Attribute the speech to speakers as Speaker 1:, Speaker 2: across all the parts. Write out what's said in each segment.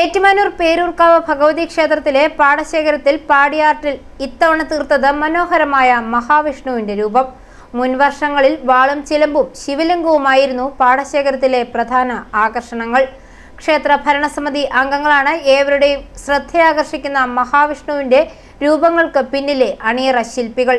Speaker 1: ഏറ്റുമാനൂർ പേരൂർക്കാവ് ഭഗവതി ക്ഷേത്രത്തിലെ പാടശേഖരത്തിൽ പാടിയാർട്ടിൽ ഇത്തവണ തീർത്തത് മനോഹരമായ മഹാവിഷ്ണുവിന്റെ രൂപം. മുൻവർഷങ്ങളിൽ വാളും ചിലമ്പും ശിവലിംഗവുമായിരുന്നു പാടശേഖരത്തിലെ പ്രധാന ആകർഷണങ്ങൾ. ക്ഷേത്ര ഭരണസമിതി അംഗങ്ങളാണ് ഏവരുടെയും ശ്രദ്ധയാകർഷിക്കുന്ന മഹാവിഷ്ണുവിന്റെ രൂപങ്ങൾക്ക് പിന്നിലെ അണിയറ ശില്പികൾ.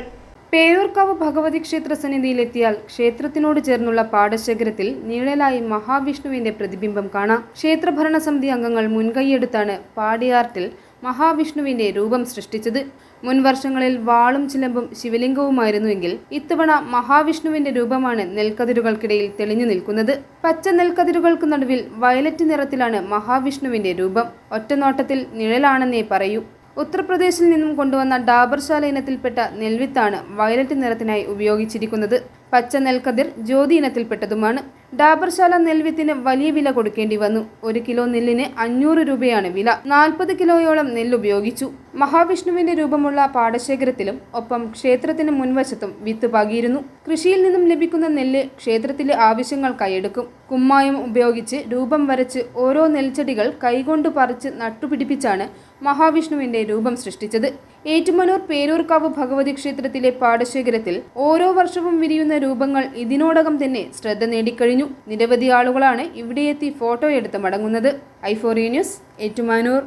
Speaker 2: പേരൂർക്കാവ് ഭഗവതി ക്ഷേത്ര സന്നിധിയിലെത്തിയാൽ ക്ഷേത്രത്തിനോട് ചേർന്നുള്ള പാടശേഖരത്തിൽ നിഴലായി മഹാവിഷ്ണുവിന്റെ പ്രതിബിംബം കാണാം. ക്ഷേത്ര ഭരണസമിതി അംഗങ്ങൾ മുൻകൈയെടുത്താണ് പാടിയാർട്ടിൽ മഹാവിഷ്ണുവിന്റെ രൂപം സൃഷ്ടിച്ചത്. മുൻ വർഷങ്ങളിൽ വാളും ചിലമ്പും ശിവലിംഗവുമായിരുന്നുവെങ്കിൽ ഇത്തവണ മഹാവിഷ്ണുവിന്റെ രൂപമാണ് നെൽക്കതിരുകൾക്കിടയിൽ തെളിഞ്ഞു നിൽക്കുന്നത്. പച്ച നെൽക്കതിരുകൾക്ക് നടുവിൽ വയലറ്റ് നിറത്തിലാണ് മഹാവിഷ്ണുവിന്റെ രൂപം. ഒറ്റനോട്ടത്തിൽ നിഴലാണെന്നേ പറയൂ. ഉത്തർപ്രദേശിൽ നിന്നും കൊണ്ടുവന്ന ഡാബർശാല ഇനത്തിൽപ്പെട്ട നെൽവിത്താണ് വയലറ്റ് നിറത്തിനായി ഉപയോഗിച്ചിരിക്കുന്നത്. പച്ച നെൽക്കതിർ ജ്യോതി ഇനത്തിൽപ്പെട്ടതുമാണ്. ഡാബർശാല നെൽവിത്തിന് വലിയ വില കൊടുക്കേണ്ടി വന്നു. ഒരു കിലോ നെല്ലിന് അഞ്ഞൂറ് രൂപയാണ് വില. നാൽപ്പത് കിലോയോളം നെല്ല് ഉപയോഗിച്ചു. മഹാവിഷ്ണുവിന്റെ രൂപമുള്ള പാടശേഖരത്തിലും ഒപ്പം ക്ഷേത്രത്തിന് മുൻവശത്തും വിത്ത് പാകിയിരുന്നു. കൃഷിയിൽ നിന്നും ലഭിക്കുന്ന നെല്ല് ക്ഷേത്രത്തിലെ ആവശ്യങ്ങൾക്കായി എടുക്കും. കുമ്മായം ഉപയോഗിച്ച് രൂപം വരച്ച് ഓരോ നെൽച്ചെടികൾ കൈകൊണ്ട് പറിച്ച് നട്ടുപിടിപ്പിച്ചാണ് മഹാവിഷ്ണുവിന്റെ രൂപം സൃഷ്ടിച്ചത്. ഏറ്റുമനൂർ പേരൂർക്കാവ് ഭഗവതി ക്ഷേത്രത്തിലെ പാടശേഖരത്തിൽ ഓരോ വർഷവും വിരിയുന്ന രൂപങ്ങൾ ഇതിനോടകം തന്നെ ശ്രദ്ധ നേടിക്കഴിഞ്ഞു. നിരവധി ആളുകളാണ് ഇവിടെയെത്തി ഫോട്ടോ എടുത്ത് മടങ്ങുന്നത്. ഐഫോറി ന്യൂസ് ഏറ്റുമാനൂർ.